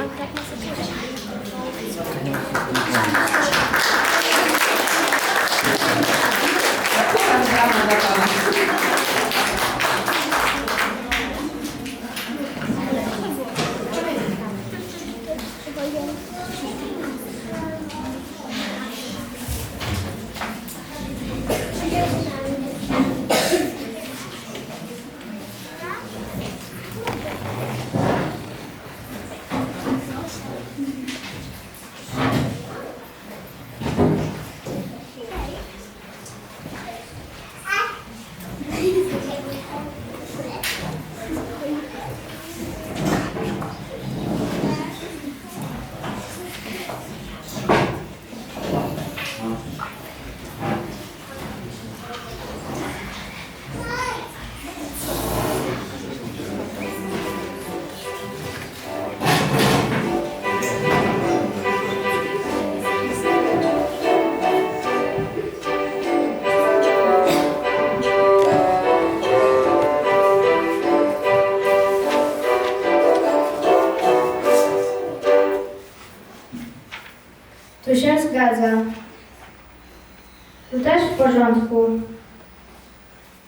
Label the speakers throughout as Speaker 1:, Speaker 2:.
Speaker 1: Brawo dla
Speaker 2: Tu się zgadza. Tu też w porządku.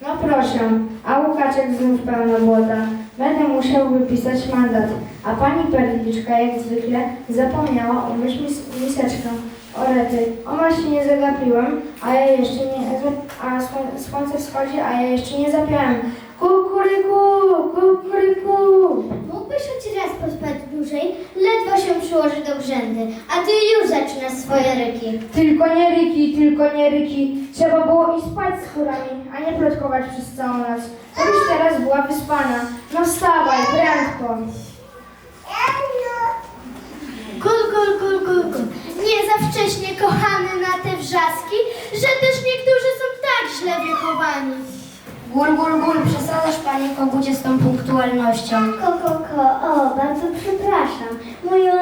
Speaker 2: No proszę, a Łukaczek znów pełno błota. Będę musiał wypisać mandat. A pani Perliczka jak zwykle zapomniała umyć mis miseczkę. O rety, omal się nie zagapiłem, a ja jeszcze nie, a sło- słońce wschodzi, a ja jeszcze nie zapiałem. Kukuryku.
Speaker 3: Przyłoży do grzędy, a ty już zaczynasz swoje ryki.
Speaker 2: Tylko nie ryki, tylko nie ryki. Trzeba było i spać z chórami, a nie plotkować przez całą noc. Gdybyś teraz była wyspana. No wstawaj, prędko.
Speaker 3: Kul, kul, kul, kul, kul. Nie za wcześnie kochany na te wrzaski, że też niektórzy są tak źle wychowani.
Speaker 2: Gul, gul, gul, przesadzasz panie kogucie z tą punktualnością.
Speaker 3: Ko, ko, ko, o, bardzo przepraszam. Mój on zna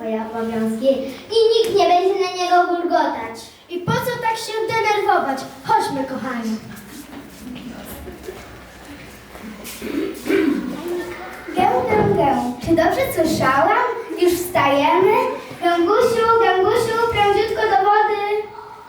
Speaker 3: swoje obowiązki i nikt nie będzie na niego gulgotać. I po co tak się denerwować? Chodźmy, kochani. Gę, gę, gę. Czy dobrze słyszałam? Już wstajemy?